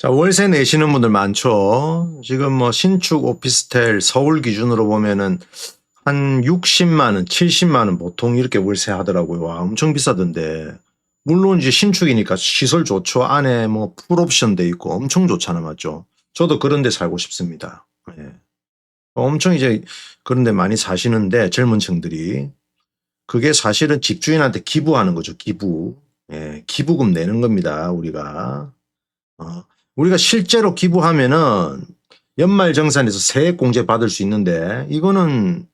자, 월세 내시는 분들 많죠. 지금 뭐 신축 오피스텔 서울 기준으로 보면은 한 60만 원, 70만 원 보통 이렇게 월세 하더라고요. 와, 엄청 비싸던데. 물론 이제 신축이니까 시설 좋죠. 안에 뭐 풀옵션 돼 있고 엄청 좋잖아, 맞죠? 저도 그런 데 살고 싶습니다. 예. 엄청 이제 그런 데 많이 사시는데 젊은 층들이 그게 사실은 집주인한테 기부하는 거죠. 기부. 예, 기부금 내는 겁니다. 우리가. 어, 우리가 실제로 기부하면은 연말정산에서 세액공제 받을 수 있는데 이거는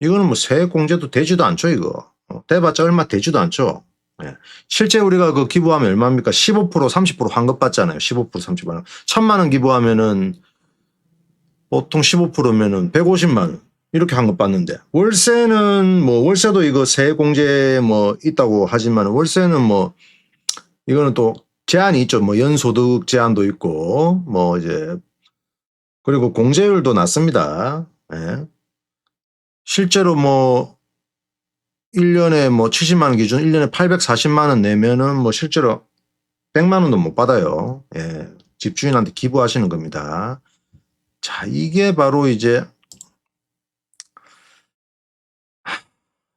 이거는 뭐 세액공제도 되지도 않죠 이거. 어, 대봤자 얼마 되지도 않죠. 예. 실제 우리가 그 기부하면 얼마입니까? 15% 30% 환급 받잖아요. 15% 30% 천만 원 기부하면은 보통 15%면은 150만 원 이렇게 환급 받는데. 월세는 뭐 월세도 이거 세액공제 뭐 있다고 하지만 월세는 뭐 이거는 또 제한이 있죠. 뭐 연소득 제한도 있고 뭐 이제 그리고 공제율도 낮습니다. 예. 실제로 뭐 1년에 뭐 70만 원 기준 1년에 840만 원 내면은 뭐 실제로 100만 원도 못 받아요. 예. 집주인한테 기부하시는 겁니다. 자, 이게 바로 이제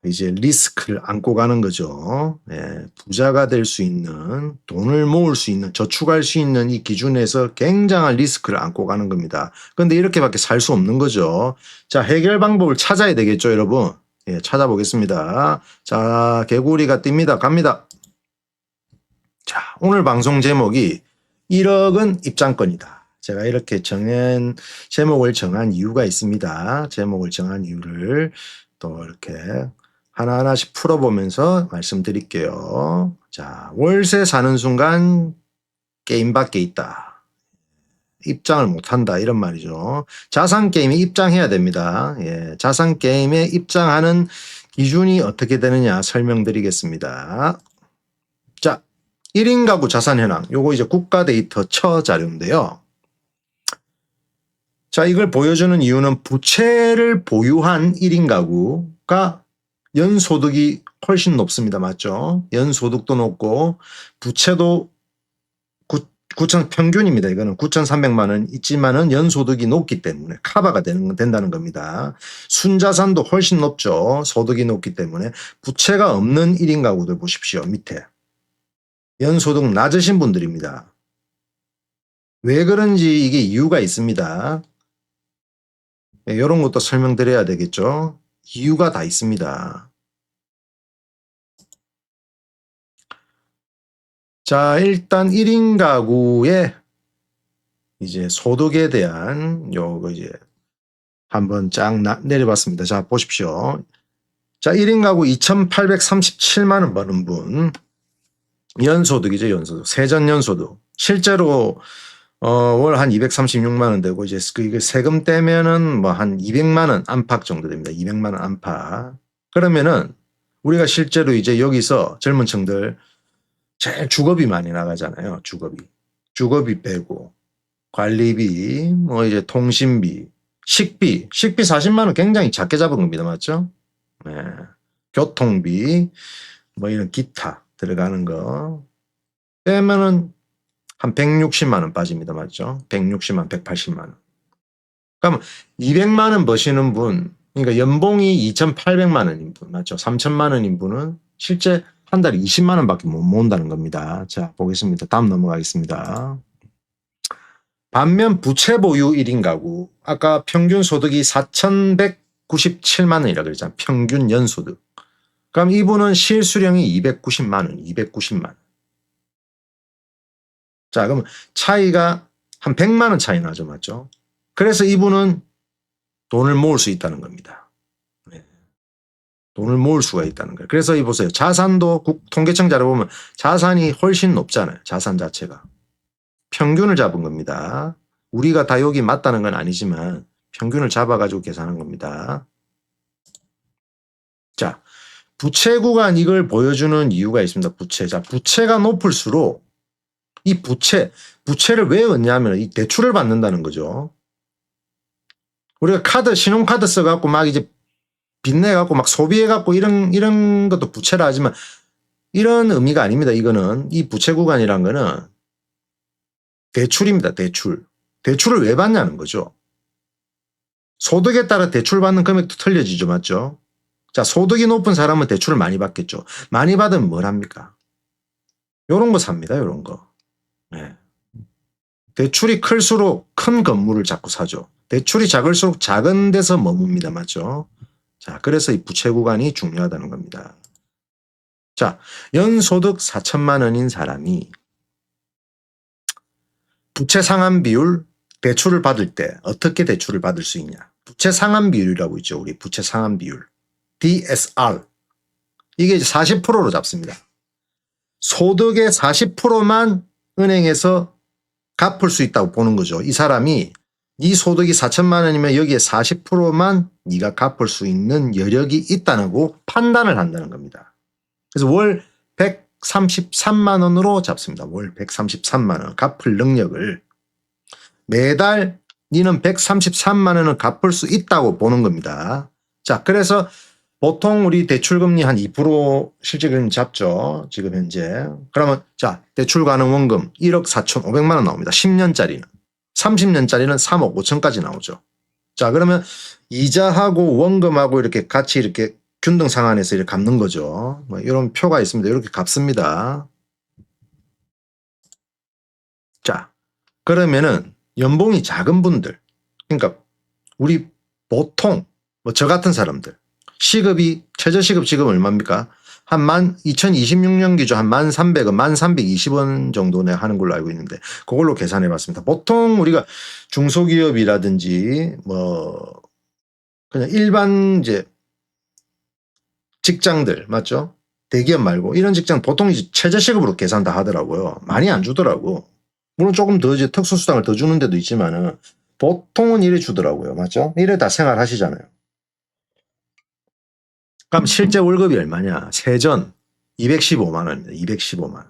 이제 리스크를 안고 가는 거죠. 예, 부자가 될 수 있는 돈을 모을 수 있는 저축할 수 있는 이 기준에서 굉장한 리스크를 안고 가는 겁니다. 그런데 이렇게밖에 살 수 없는 거죠. 자 해결 방법을 찾아야 되겠죠, 여러분. 예, 찾아보겠습니다. 자 개구리가 띱니다. 갑니다. 자 오늘 방송 제목이 1억은 입장권이다. 제가 이렇게 정한 제목을 정한 이유가 있습니다. 제목을 정한 이유를 또 이렇게 하나하나씩 풀어보면서 말씀드릴게요. 자, 월세 사는 순간 게임 밖에 있다. 입장을 못한다. 이런 말이죠. 자산 게임에 입장해야 됩니다. 예, 자산 게임에 입장하는 기준이 어떻게 되느냐 설명드리겠습니다. 자, 1인 가구 자산 현황. 요거 이제 국가 데이터 처 자료인데요. 자, 이걸 보여주는 이유는 부채를 보유한 1인 가구가 연소득이 훨씬 높습니다. 맞죠? 연소득도 높고 부채도 9천 평균입니다. 이거는 9,300만 원 있지만은 연소득이 높기 때문에 카바가 되는 된다는 겁니다. 순자산도 훨씬 높죠. 소득이 높기 때문에 부채가 없는 1인 가구들 보십시오. 밑에 연소득 낮으신 분들입니다. 왜 그런지 이게 이유가 있습니다. 이런 것도 설명드려야 되겠죠. 이유가 다 있습니다. 자, 일단 1인 가구의 이제 소득에 대한 요거 이제 한번 쫙 나- 내려봤습니다. 자, 보십시오. 자, 1인 가구 2,837만 원 버는 분. 연소득이죠, 연소득. 세전 연소득. 실제로 어, 월 한 236만 원 되고 이제 그 세금 떼면은 뭐 한 200만 원 안팎 정도 됩니다. 200만 원 안팎. 그러면은 우리가 실제로 이제 여기서 젊은 층들 제일 주거비 많이 나가잖아요. 주거비. 주거비 빼고 관리비, 뭐 이제 통신비, 식비, 식비 40만 원 굉장히 작게 잡은 겁니다. 맞죠? 네. 교통비, 뭐 이런 기타 들어가는 거 빼면은 한 160만 원 빠집니다. 맞죠? 160만, 180만 원. 그러면 200만 원 버시는 분, 그러니까 연봉이 2,800만 원인 분, 맞죠? 3천만 원인 분은 실제 한 달에 20만 원밖에 못 모은다는 겁니다. 자, 보겠습니다. 다음 넘어가겠습니다. 반면 부채 보유 1인 가구, 아까 평균 소득이 4,197만 원이라고 그랬잖아요. 평균 연소득. 그럼 이분은 실수령이 290만 원, 290만 원. 자, 그럼 차이가 한 100만 원 차이 나죠. 맞죠? 그래서 이분은 돈을 모을 수 있다는 겁니다. 네. 돈을 모을 수가 있다는 거예요. 그래서 이 보세요. 자산도 국 통계청 자료 보면 자산이 훨씬 높잖아요. 자산 자체가. 평균을 잡은 겁니다. 우리가 다 여기 맞다는 건 아니지만 평균을 잡아가지고 계산한 겁니다. 자, 부채 구간 이걸 보여주는 이유가 있습니다. 부채. 자, 부채가 높을수록 이 부채, 부채를 왜 얻냐면 이 대출을 받는다는 거죠. 우리가 카드, 신용카드 써갖고 막 이제 빚내갖고 막 소비해갖고 이런, 이런 것도 부채라 하지만 이런 의미가 아닙니다. 이거는 이 부채 구간이란 거는 대출입니다. 대출. 대출을 왜 받냐는 거죠. 소득에 따라 대출 받는 금액도 틀려지죠. 맞죠? 자, 소득이 높은 사람은 대출을 많이 받겠죠. 많이 받으면 뭘 합니까? 요런 거 삽니다. 요런 거. 예. 대출이 클수록 큰 건물을 자꾸 사죠. 대출이 작을수록 작은 데서 머뭅니다. 맞죠? 자, 그래서 이 부채 구간이 중요하다는 겁니다. 자, 연소득 4천만 원인 사람이 부채 상환 비율 대출을 받을 때 어떻게 대출을 받을 수 있냐? 부채 상환 비율이라고 있죠. 우리 부채 상환 비율. DSR. 이게 이제 40%로 잡습니다. 소득의 40%만 은행에서 갚을 수 있다고 보는 거죠. 이 사람이 네 소득이 4천만 원이면 여기에 40%만 네가 갚을 수 있는 여력이 있다고 판단을 한다는 겁니다. 그래서 월 133만 원으로 잡습니다. 월 133만 원 갚을 능력을 매달 니는 133만 원을 갚을 수 있다고 보는 겁니다. 자, 그래서 보통 우리 대출금리 한 2% 실제금 잡죠. 지금 현재. 그러면 자, 대출 가능 원금 1억 4,500만 원 나옵니다. 10년짜리는. 30년짜리는 3억 5천까지 나오죠. 자, 그러면 이자하고 원금하고 이렇게 같이 이렇게 균등 상환해서 이렇게 갚는 거죠. 뭐 이런 표가 있습니다. 이렇게 갚습니다. 자, 그러면은 연봉이 작은 분들, 그러니까 우리 보통 뭐 저 같은 사람들 시급이 최저시급 지금 얼마입니까? 한 만 2026년 기준 한 만 300원, 만 320원 정도 내 하는 걸로 알고 있는데 그걸로 계산해 봤습니다. 보통 우리가 중소기업이라든지 뭐 그냥 일반 이제 직장들 맞죠? 대기업 말고 이런 직장 보통 이제 최저시급으로 계산 다 하더라고요. 많이 안 주더라고. 물론 조금 더 이제 특수수당을 더 주는 데도 있지만은 보통은 이래 주더라고요. 맞죠? 이래 다 생활하시잖아요. 그럼 실제 월급이 얼마냐? 세전 215만 원입니다. 215만 원.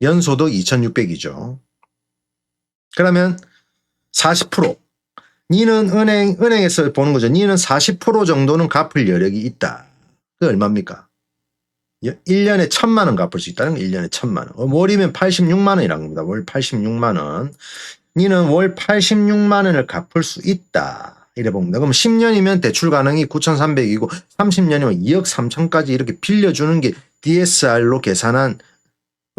연소득 2,600이죠. 그러면 40% 니는 은행 은행에서 보는 거죠. 니는 40% 정도는 갚을 여력이 있다. 그 얼마입니까? 1년에 1천만 원 갚을 수 있다는 거 1년에 1천만 원. 어, 월이면 86만 원이라는 겁니다. 월 86만 원. 니는 월 86만 원을 갚을 수 있다. 이래 봅니다. 그럼 10년이면 대출 가능이 9,300이고 30년이면 2억 3천까지 이렇게 빌려주는 게 DSR로 계산한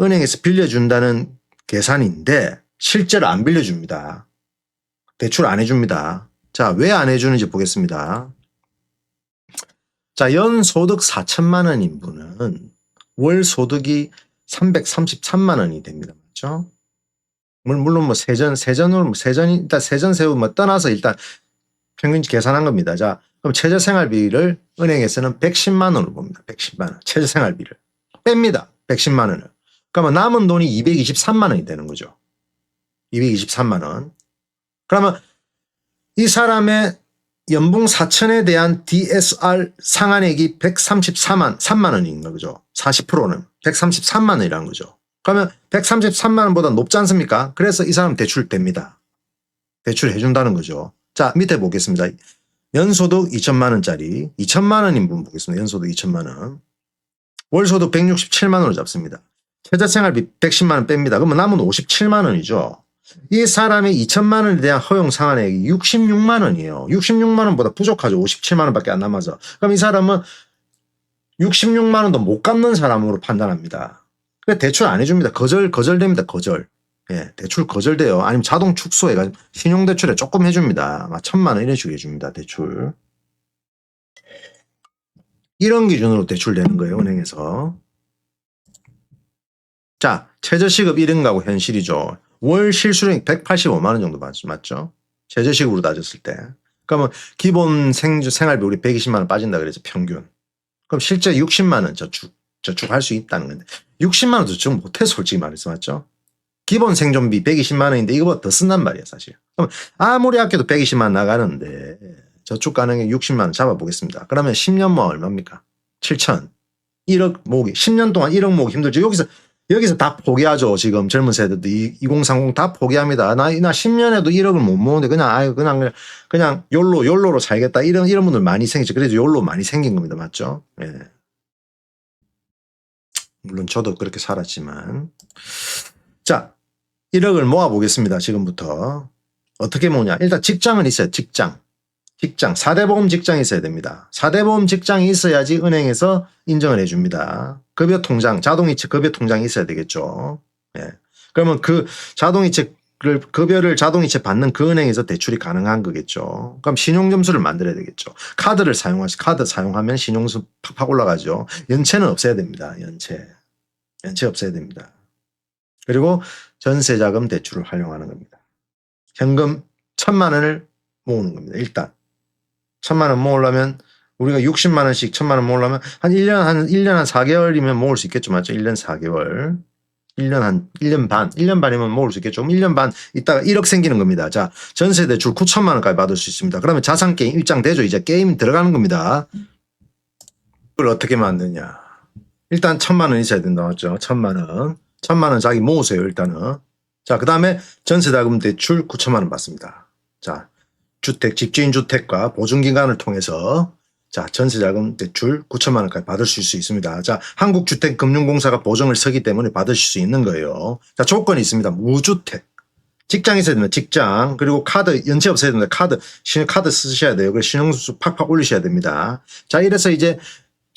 은행에서 빌려준다는 계산인데 실제로 안 빌려줍니다. 대출 안 해줍니다. 자, 왜 안 해주는지 보겠습니다. 자, 연 소득 4천만 원인 분은 월 소득이 333만 원이 됩니다. 물- 물론 뭐 세전, 세전으로, 뭐 세전이, 일단 세전 세우 뭐 떠나서 일단 평균 계산한 겁니다. 자, 그럼 최저 생활비를 은행에서는 110만 원으로 봅니다. 110만 원. 최저 생활비를. 뺍니다. 110만 원을. 그러면 남은 돈이 223만 원이 되는 거죠. 223만 원. 그러면 이 사람의 연봉 4천에 대한 DSR 상한액이 134만 3만 원인 거죠. 40%는 133만 원이라는 거죠. 그러면 133만 원보다 높지 않습니까? 그래서 이 사람 대출 됩니다. 대출 해 준다는 거죠. 자 밑에 보겠습니다. 연소득 2천만 원짜리 2천만 원인 분 보겠습니다. 연소득 2천만 원. 월소득 167만 원으로 잡습니다. 최저생활비 110만 원 뺍니다. 그러면 남은 57만 원이죠. 이 사람의 2천만 원에 대한 허용 상한액이 66만 원이에요. 66만 원보다 부족하죠. 57만 원밖에 안 남아서. 그럼 이 사람은 66만 원도 못 갚는 사람으로 판단합니다. 대출 안 해줍니다. 거절 거절됩니다. 거절. 예, 대출 거절돼요. 아니면 자동 축소해가 신용대출에 조금 해줍니다. 막 천만 원 이런 식으로 해줍니다. 대출. 이런 기준으로 대출되는 거예요. 은행에서. 자, 최저시급 1인 가구 현실이죠. 월 실수령이 185만 원 정도 맞- 맞죠? 최저시급으로 따졌을 때. 그러면 기본 생, 생활비 우리 120만 원 빠진다 그래서 평균. 그럼 실제 60만 원 저축, 저축할 수 있다는 건데. 60만 원 저축 못해 솔직히 말해서 맞죠? 기본 생존비 120만 원인데 이거보다 더 쓴단 말이야 사실. 그럼 아무리 아껴도 120만 원 나가는데 저축 가능액 60만 원 잡아보겠습니다. 그러면 10년 모아 얼마입니까? 7천. 1억 모으기. 10년 동안 1억 모으기 힘들죠. 여기서 여기서 다 포기하죠. 지금 젊은 세대도 2030 다 포기합니다. 나, 나 10년에도 1억을 못 모으는데 그냥 아유 그냥 그냥 욜로 욜로로 살겠다 이런 이런 분들 많이 생기죠. 그래도 욜로 많이 생긴 겁니다. 맞죠? 예. 물론 저도 그렇게 살았지만 자 1억을 모아 보겠습니다. 지금부터. 어떻게 모으냐? 일단 직장은 있어요. 직장. 직장. 4대 보험 직장이 있어야 됩니다. 4대 보험 직장이 있어야지 은행에서 인정을 해줍니다. 급여 통장, 자동이체 급여 통장이 있어야 되겠죠. 예. 그러면 그 자동이체를, 급여를 자동이체 받는 그 은행에서 대출이 가능한 거겠죠. 그럼 신용점수를 만들어야 되겠죠. 카드를 사용하시, 카드 사용하면 신용수 팍팍 올라가죠. 연체는 없애야 됩니다. 연체. 연체 없애야 됩니다. 그리고 전세자금 대출을 활용하는 겁니다. 현금 천만 원을 모으는 겁니다. 일단 천만 원 모으려면 우리가 60만 원씩 천만 원 모으려면 한 1년 한 1년 한 4개월이면 모을 수 있겠죠. 맞죠? 1년 4개월. 1년 한 1년 반, 1년 반이면 모을 수 있겠죠. 그럼 1년 반 있다가 1억 생기는 겁니다. 자, 전세 대출 9천만 원까지 받을 수 있습니다. 그러면 자산 게임 입장되죠. 이제 게임 들어가는 겁니다. 그걸 어떻게 만드냐? 일단 천만 원 있어야 된다. 맞죠? 천만 원. 천만 원 자기 모으세요. 일단은. 자, 그 다음에 전세자금 대출 9천만 원 받습니다. 자, 주택, 집주인 주택과 보증기관을 통해서 자, 전세자금 대출 9천만 원까지 받으실 수 있습니다. 자, 한국주택금융공사가 보증을 서기 때문에 받으실 수 있는 거예요. 자, 조건이 있습니다. 무주택. 직장이 있어야 됩니다. 직장. 그리고 카드, 연체 없어야 됩니다. 카드, 신용 카드 쓰셔야 돼요. 그래서 신용수 팍팍 올리셔야 됩니다. 자, 이래서 이제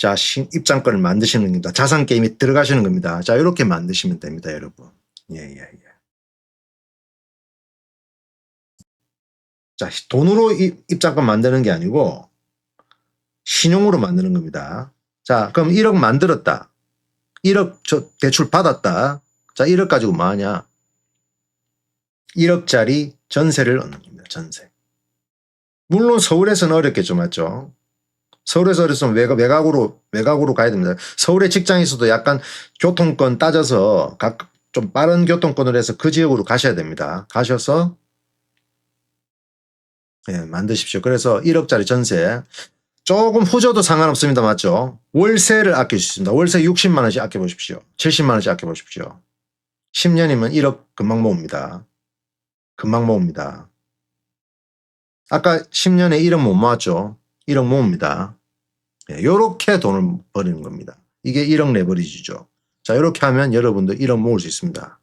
자, 신- 입장권을 만드시는 겁니다. 자산 게임에 들어가시는 겁니다. 자, 이렇게 만드시면 됩니다, 여러분. 예, 예, 예. 자, 돈으로 입- 입장권 만드는 게 아니고 신용으로 만드는 겁니다. 자, 그럼 1억 만들었다. 1억 저 대출 받았다. 자, 1억 가지고 뭐 하냐? 1억짜리 전세를 얻는 겁니다. 전세. 물론 서울에서는 어렵겠죠, 맞죠? 서울에서 어렸으면 외곽, 외곽으로, 외곽으로 가야 됩니다. 서울의 직장에서도 약간 교통권 따져서 각, 좀 빠른 교통권을 해서 그 지역으로 가셔야 됩니다. 가셔서, 예, 만드십시오. 그래서 1억짜리 전세. 조금 후져도 상관없습니다. 맞죠? 월세를 있습니다. 월세 60만원씩 아껴보십시오. 70만원씩 아껴보십시오. 10년이면 1억 금방 모읍니다. 금방 모읍니다. 아까 10년에 1억 못 모았죠? 1억 모읍니다. 예, 요렇게 돈을 버리는 겁니다. 이게 1억 레버리지죠. 자, 이렇게 하면 여러분도 1억 모을 수 있습니다.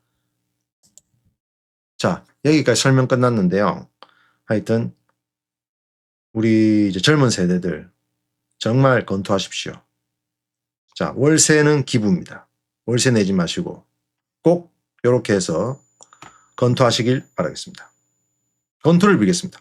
자, 여기까지 설명 끝났는데요. 하여튼, 우리 이제 젊은 세대들 정말 검토하십시오. 자, 월세는 기부입니다. 월세 내지 마시고 꼭 이렇게 해서 검토하시길 바라겠습니다. 검토를 빌겠습니다.